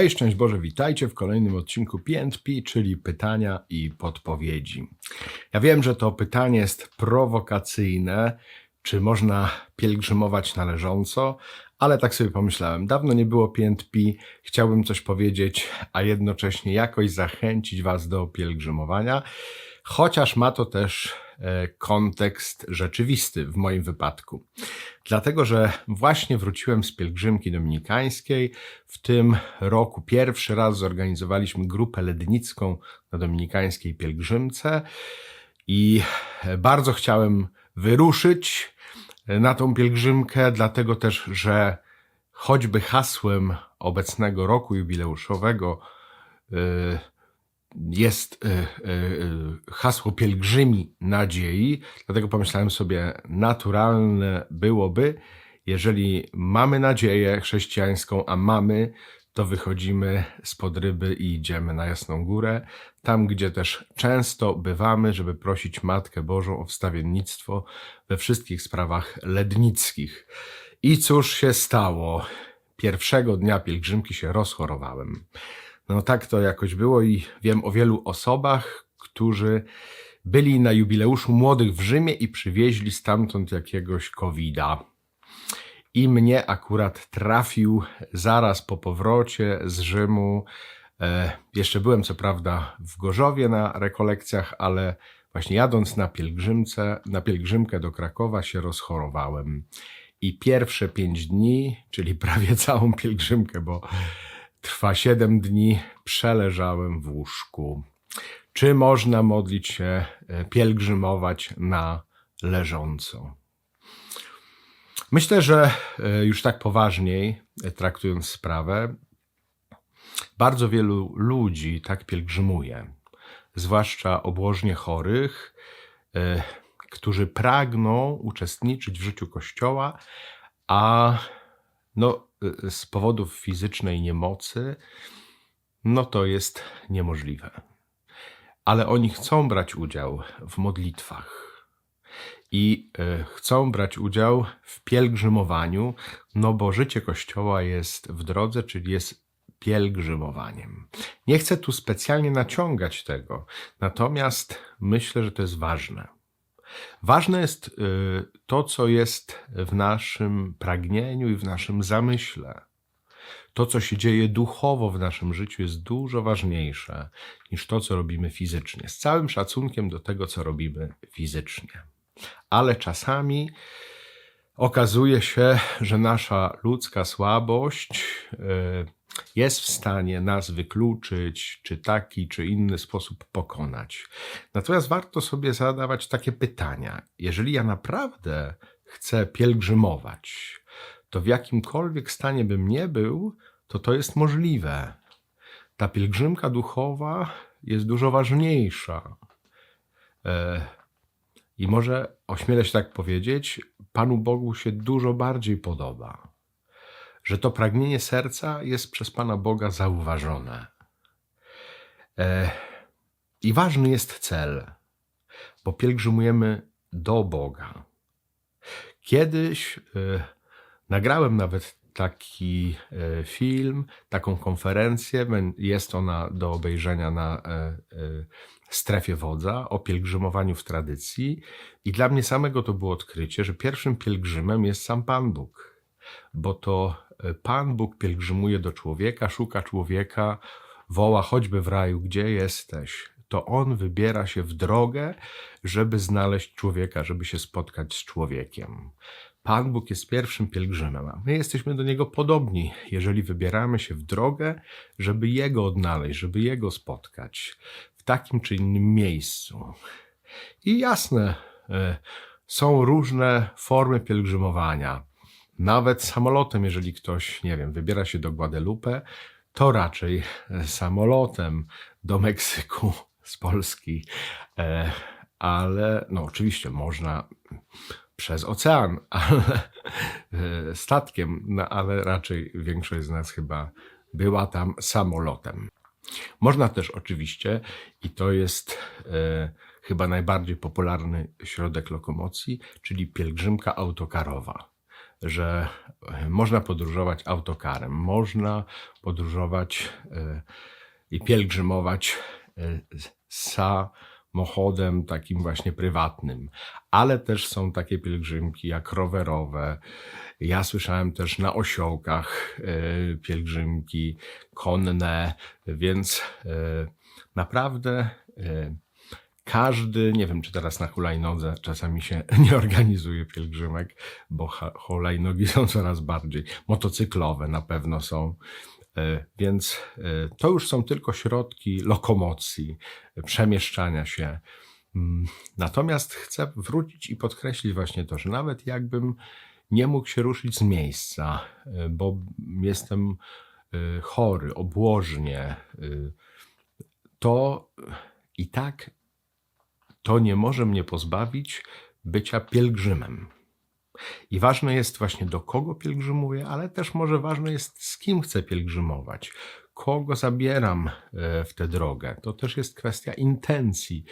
Hej, szczęść Boże, witajcie w kolejnym odcinku PNP, czyli pytania i podpowiedzi. Ja wiem, że to pytanie jest prowokacyjne, czy można pielgrzymować należąco, ale tak sobie pomyślałem, dawno nie było PNP, chciałbym coś powiedzieć, a jednocześnie jakoś zachęcić Was do pielgrzymowania, chociaż ma to też kontekst rzeczywisty w moim wypadku. Dlatego, że właśnie wróciłem z pielgrzymki dominikańskiej. W tym roku pierwszy raz zorganizowaliśmy grupę lednicką na dominikańskiej pielgrzymce i bardzo chciałem wyruszyć na tą pielgrzymkę, dlatego też, że choćby hasłem obecnego roku jubileuszowego y, jest y, y, hasło pielgrzymi nadziei, dlatego pomyślałem sobie, naturalne byłoby, jeżeli mamy nadzieję chrześcijańską, a mamy, to wychodzimy spod ryby i idziemy na Jasną Górę, tam gdzie też często bywamy, żeby prosić Matkę Bożą o wstawiennictwo we wszystkich sprawach lednickich. I cóż się stało? Pierwszego dnia pielgrzymki się rozchorowałem. No tak to jakoś było i wiem o wielu osobach, którzy byli na jubileuszu młodych w Rzymie i przywieźli stamtąd jakiegoś covida. I mnie akurat trafił zaraz po powrocie z Rzymu. E, jeszcze byłem co prawda w Gorzowie na rekolekcjach, ale właśnie jadąc na pielgrzymce, na pielgrzymkę do Krakowa się rozchorowałem. I pierwsze pięć dni, czyli prawie całą pielgrzymkę, bo trwa siedem dni, przeleżałem w łóżku. Czy można modlić się, e, pielgrzymować na leżąco? Myślę, że e, już tak poważniej e, traktując sprawę, bardzo wielu ludzi tak pielgrzymuje, zwłaszcza obłożnie chorych, którzy pragną uczestniczyć w życiu Kościoła, a no, z powodów fizycznej niemocy, no to jest niemożliwe. Ale oni chcą brać udział w modlitwach i e, chcą brać udział w pielgrzymowaniu, no bo życie Kościoła jest w drodze, czyli jest pielgrzymowaniem. Nie chcę tu specjalnie naciągać tego, natomiast myślę, że to jest ważne. Ważne jest e, to, co jest w naszym pragnieniu i w naszym zamyśle. To, co się dzieje duchowo w naszym życiu, jest dużo ważniejsze niż to, co robimy fizycznie. Z całym szacunkiem do tego, co robimy fizycznie ale czasami okazuje się, że nasza ludzka słabość e, jest w stanie nas wykluczyć, czy taki, czy inny sposób pokonać. Natomiast warto sobie zadawać takie pytania. Jeżeli ja naprawdę chcę pielgrzymować, to w jakimkolwiek stanie bym nie był, to to jest możliwe. Ta pielgrzymka duchowa jest dużo ważniejsza. E, i może ośmielę się tak powiedzieć, Panu Bogu się dużo bardziej podoba, że to pragnienie serca jest przez Pana Boga zauważone. E, I ważny jest cel, bo pielgrzymujemy do Boga. Kiedyś e, nagrałem nawet taki e, film, taką konferencję. Jest ona do obejrzenia na strefie wodza o pielgrzymowaniu w tradycji. I dla mnie samego to było odkrycie, że pierwszym pielgrzymem jest sam Pan Bóg, bo to Pan Bóg pielgrzymuje do człowieka, szuka człowieka, woła choćby w raju, gdzie jesteś. To on wybiera się w drogę, żeby znaleźć człowieka, żeby się spotkać z człowiekiem. Pan Bóg jest pierwszym pielgrzymem, a my jesteśmy do Niego podobni, jeżeli wybieramy się w drogę, żeby Jego odnaleźć, żeby Jego spotkać w takim czy innym miejscu. I jasne, e, są różne formy pielgrzymowania. Nawet samolotem, jeżeli ktoś, nie wiem, wybiera się do Guadalupe, to raczej samolotem do Meksyku z Polski. E, ale no oczywiście można przez ocean, ale e, statkiem, no ale raczej większość z nas chyba była tam samolotem. Można też oczywiście, i to jest e, chyba najbardziej popularny środek lokomocji, czyli pielgrzymka autokarowa. Że e, można podróżować autokarem, można podróżować e, i pielgrzymować e, samochodem takim właśnie prywatnym, ale też są takie pielgrzymki jak rowerowe. Ja słyszałem też na osiołkach pielgrzymki konne, więc naprawdę każdy, nie wiem czy teraz na hulajnodze czasami się nie organizuje pielgrzymek, bo hulajnogi są coraz bardziej motocyklowe na pewno są. E, Więc e, to już są tylko środki lokomocji, e, przemieszczania się. Mm, Natomiast chcę wrócić i podkreślić właśnie to, że nawet jakbym nie mógł się ruszyć z miejsca, bo jestem chory, obłożnie, to i tak to nie może mnie pozbawić bycia pielgrzymem. I ważne jest właśnie do kogo pielgrzymuję, ale też może ważne jest z kim chcę pielgrzymować, kogo zabieram e, w tę drogę. To też jest kwestia intencji,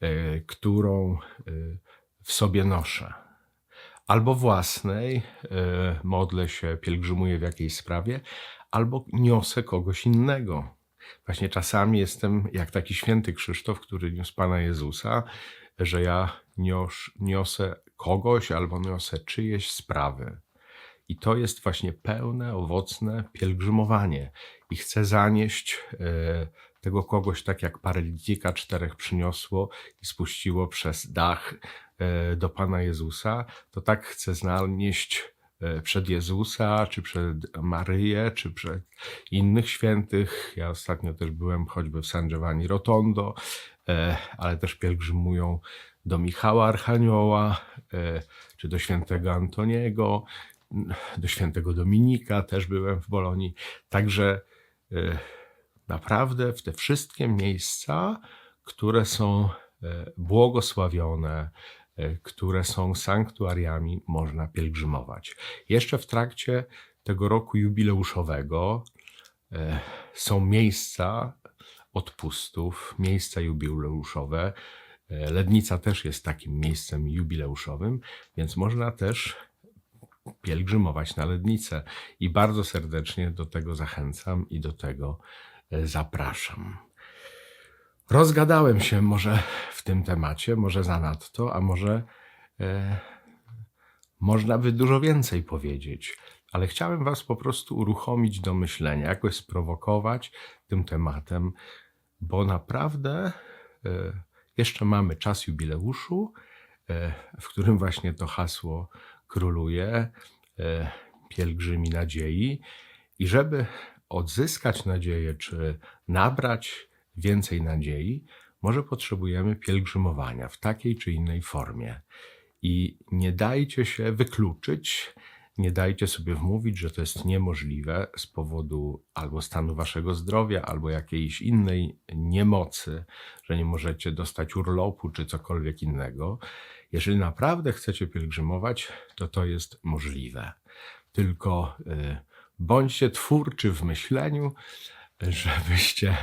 e, którą e, w sobie noszę. Albo własnej, modlę się, pielgrzymuję w jakiejś sprawie, albo niosę kogoś innego. Właśnie czasami jestem jak taki święty Krzysztof, który niósł Pana Jezusa, że ja nios, niosę kogoś albo niosę czyjeś sprawy. I to jest właśnie pełne, owocne pielgrzymowanie. I chcę zanieść e, tego kogoś, tak jak paralityka czterech przyniosło i spuściło przez dach e, do Pana Jezusa, to tak chcę zanieść przed Jezusa, czy przed Maryję, czy przed innych świętych. Ja ostatnio też byłem choćby w San Giovanni Rotondo, e, ale też pielgrzymują do Michała Archanioła, e, czy do świętego Antoniego, do świętego Dominika też byłem w Bolonii. Także e, naprawdę w te wszystkie miejsca, które są e, błogosławione, e, które są sanktuariami, można pielgrzymować. Jeszcze w trakcie tego roku jubileuszowego e, są miejsca odpustów, miejsca jubileuszowe. E, Lednica też jest takim miejscem jubileuszowym, więc można też pielgrzymować na Lednicę. I bardzo serdecznie do tego zachęcam i do tego e, zapraszam. Rozgadałem się może w tym temacie, może zanadto, a może e, można by dużo więcej powiedzieć, ale chciałem Was po prostu uruchomić do myślenia, jakoś sprowokować tym tematem, bo naprawdę e, jeszcze mamy czas jubileuszu, e, w którym właśnie to hasło króluje, e, pielgrzymi nadziei. I żeby odzyskać nadzieję, czy nabrać więcej nadziei, może potrzebujemy pielgrzymowania w takiej czy innej formie. I nie dajcie się wykluczyć, nie dajcie sobie wmówić, że to jest niemożliwe z powodu albo stanu waszego zdrowia, albo jakiejś innej niemocy, że nie możecie dostać urlopu czy cokolwiek innego. Jeżeli naprawdę chcecie pielgrzymować, to to jest możliwe. Tylko y, bądźcie twórczy w myśleniu, żebyście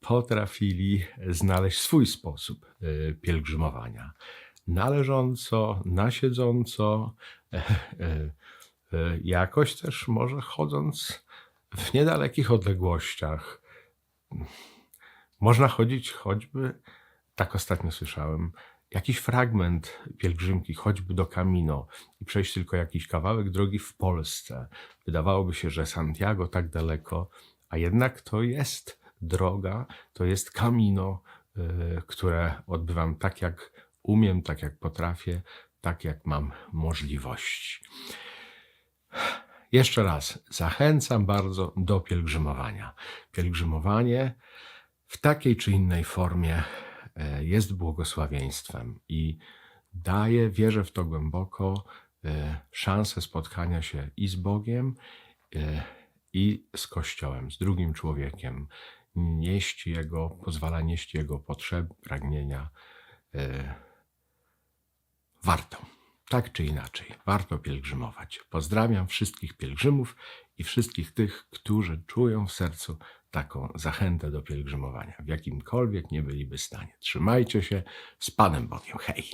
potrafili znaleźć swój sposób y, pielgrzymowania. Należąco, na siedząco, e, e, e, jakoś też może chodząc w niedalekich odległościach. Można chodzić choćby, tak ostatnio słyszałem, jakiś fragment pielgrzymki, choćby do Camino i przejść tylko jakiś kawałek drogi w Polsce. Wydawałoby się, że Santiago tak daleko, a jednak to jest droga, to jest Camino, y, które odbywam tak jak umiem, tak jak potrafię, tak jak mam możliwości. Jeszcze raz zachęcam bardzo do pielgrzymowania. Pielgrzymowanie w takiej czy innej formie e, jest błogosławieństwem i daje, wierzę w to głęboko, e, szansę spotkania się i z Bogiem, i z Kościołem, z drugim człowiekiem, nieść Jego, pozwala nieść Jego potrzeby, pragnienia. e, Warto, tak czy inaczej, warto pielgrzymować. Pozdrawiam wszystkich pielgrzymów i wszystkich tych, którzy czują w sercu taką zachętę do pielgrzymowania, w jakimkolwiek nie byliby stanie. Trzymajcie się z Panem Bogiem. Hej!